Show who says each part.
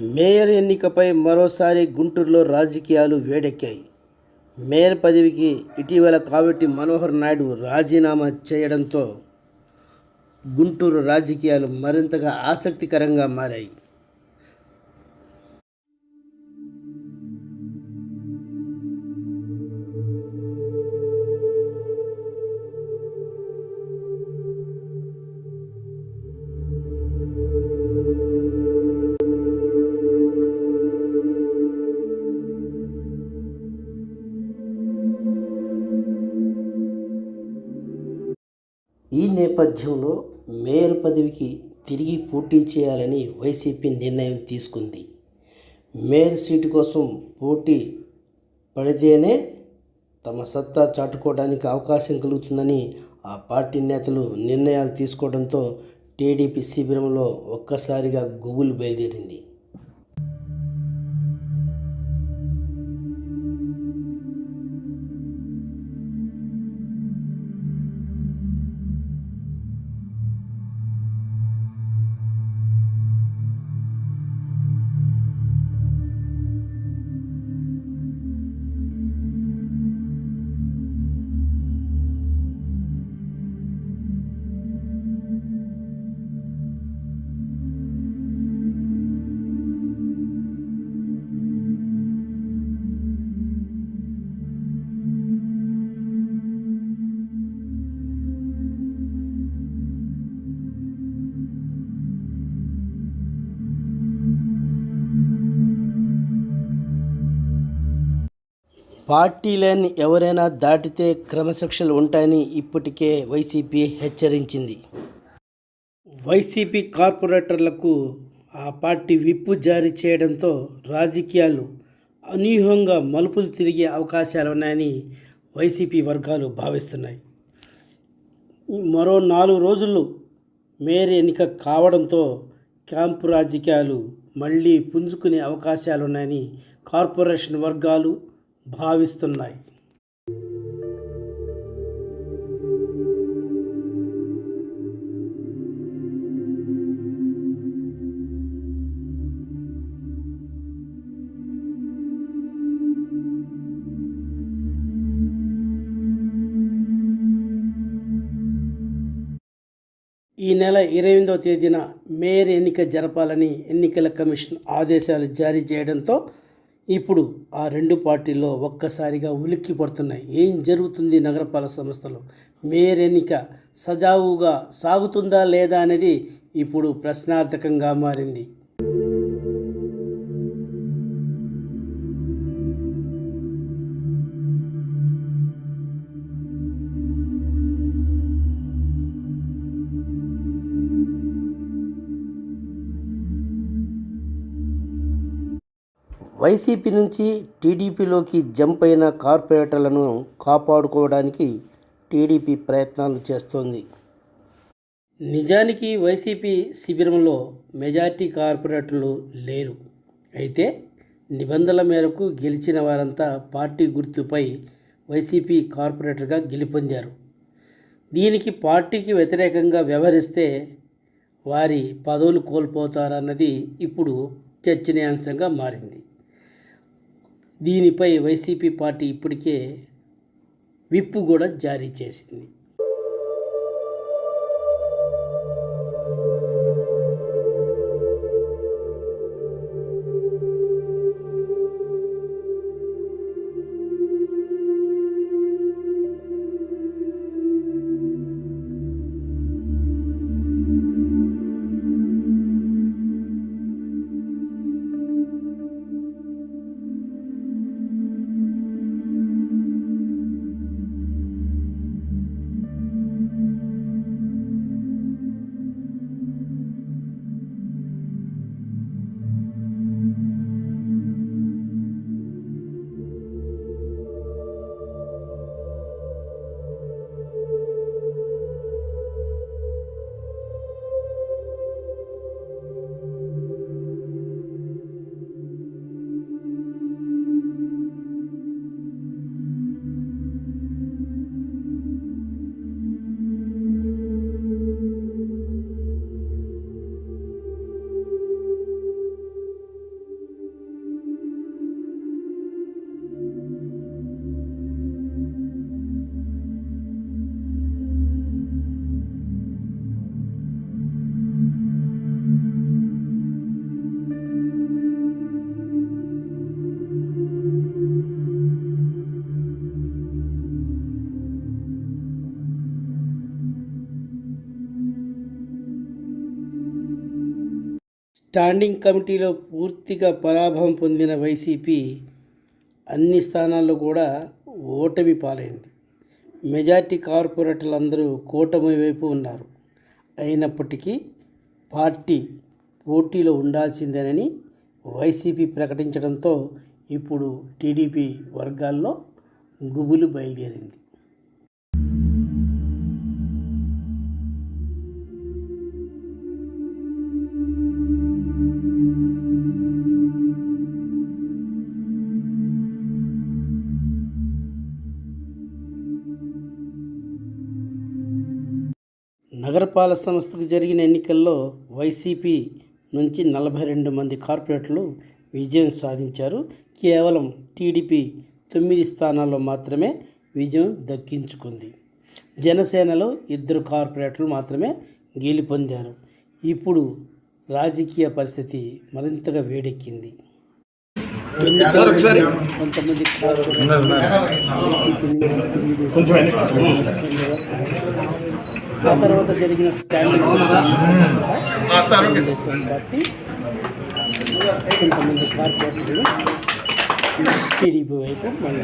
Speaker 1: Mayor ఎన్నికపై మరోసారి గుంటూరులో రాజకీయాలు వేడెక్కాయి. మేయర్ పదవికి ఇటీవల కావెట్టి మనోహర్ నాయుడు రాజీనామా చేయడంతో గుంటూరు రాజకీయాలు మరింతగా ఆసక్తికరంగా మారాయి. ఈ నేపథ్యంలో మేయర్ పదవికి తిరిగి పోటీ చేయాలని వైసీపీ నిర్ణయం తీసుకుంది. మేయర్ సీటు కోసం పోటీ పడితేనే తమ సత్తా చాటుకోవడానికి అవకాశం కలుగుతుందని ఆ పార్టీ నేతలు నిర్ణయాలు తీసుకోవడంతో టీడీపీ శిబిరంలో ఒక్కసారిగా గుబులు బయలుదేరింది. పార్టీ లైన్ ఎవరైనా దాటితే క్రమశిక్షలు ఉంటాయని ఇప్పటికే వైసీపీ హెచ్చరించింది. వైసీపీ కార్పొరేటర్లకు ఆ పార్టీ విప్పు జారీ చేయడంతో రాజకీయాలు అనూహ్యంగా మలుపులు తిరిగే అవకాశాలు ఉన్నాయని వైసీపీ వర్గాలు భావిస్తున్నాయి. మరో నాలుగు రోజులు మేయర్ ఎన్నిక కావడంతో క్యాంపు రాజకీయాలు మళ్ళీ పుంజుకునే అవకాశాలు ఉన్నాయని కార్పొరేషన్ వర్గాలు భావిస్తున్నాయి. ఈ నెల ఇరవై ఎనిమిదవ తేదీన మేయర్ ఎన్నిక జరపాలని ఎన్నికల కమిషన్ ఆదేశాలు జారీ చేయడంతో ఇప్పుడు ఆ రెండు పార్టీల్లో ఒక్కసారిగా ఉలిక్కి పడుతున్నాయి. ఏం జరుగుతుంది నగరపాలక సంస్థలో? మేరెన్నిక సజావుగా సాగుతుందా లేదా అనేది ఇప్పుడు ప్రశ్నార్థకంగా మారింది. వైసీపీ నుంచి టీడీపీలోకి జంప్ అయిన కార్పొరేటర్లను కాపాడుకోవడానికి టీడీపీ ప్రయత్నాలు చేస్తోంది. నిజానికి వైసీపీ శిబిరంలో మెజార్టీ కార్పొరేటర్లు లేరు. అయితే నిబంధనల మేరకు గెలిచిన వారంతా పార్టీ గుర్తుపై వైసీపీ కార్పొరేటర్గా గెలుపొందారు. దీనికి పార్టీకి వ్యతిరేకంగా వ్యవహరిస్తే వారి పదవులు కోల్పోతారన్నది ఇప్పుడు చర్చనీయాంశంగా మారింది. దీనిపై వైసీపీ పార్టీ ఇప్పటికే విప్పు కూడా జారీ చేసింది. స్టాండింగ్ కమిటీలో పూర్తిగా పరాభవం పొందిన వైసీపీ అన్ని స్థానాల్లో కూడా ఓటమి పాలైంది. మెజార్టీ కార్పొరేటర్లు అందరూ కూటమి వైపు ఉన్నారు. అయినప్పటికీ పార్టీ పోటీలో ఉండాల్సిందేనని వైసీపీ ప్రకటించడంతో ఇప్పుడు టీడీపీ వర్గాల్లో గుబులు బయలుదేరింది. నగరపాలక సంస్థకు జరిగిన ఎన్నికల్లో వైసీపీ నుంచి నలభై రెండు మంది కార్పొరేటర్లు విజయం సాధించారు. కేవలం టీడీపీ తొమ్మిది స్థానాల్లో మాత్రమే విజయం దక్కించుకుంది. జనసేనలో ఇద్దరు కార్పొరేటర్లు మాత్రమే గెలుపొందారు. ఇప్పుడు రాజకీయ పరిస్థితి మరింతగా వేడెక్కింది. కొంతమంది కార్పొరేటర్లు వైసీపీ నుంచి తెలుగుదేశం ఆ తర్వాత జరిగిన స్టాండింగ్ పార్టీ కొంతమంది కార్పొరేటర్లు టీడీపీ వైపు మళ్ళీ